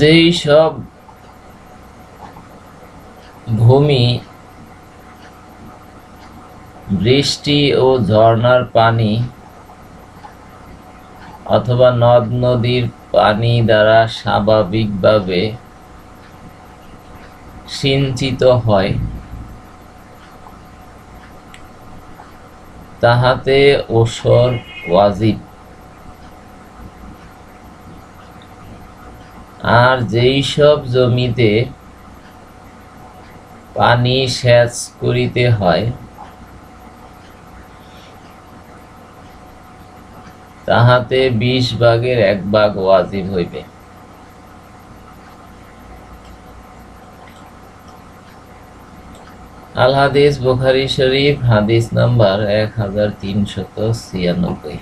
যেই সব ভূমি বৃষ্টি ও ঝর্ণার পানি অথবা নদ নদীর পানি দ্বারা স্বাভাবিকভাবে সিঞ্চিত হয়, তাহাতে ওসর ওয়াজিব। আর যেই সব জমিতে পানি সেচ করিতে হয়, তাহাতে বিশ ভাগের এক ভাগ ওয়াজিব হইবে। আল হাদিস বুখারি শরীফ, হাদিস নাম্বার এক হাজার তিনশত ছিয়ানব্বই।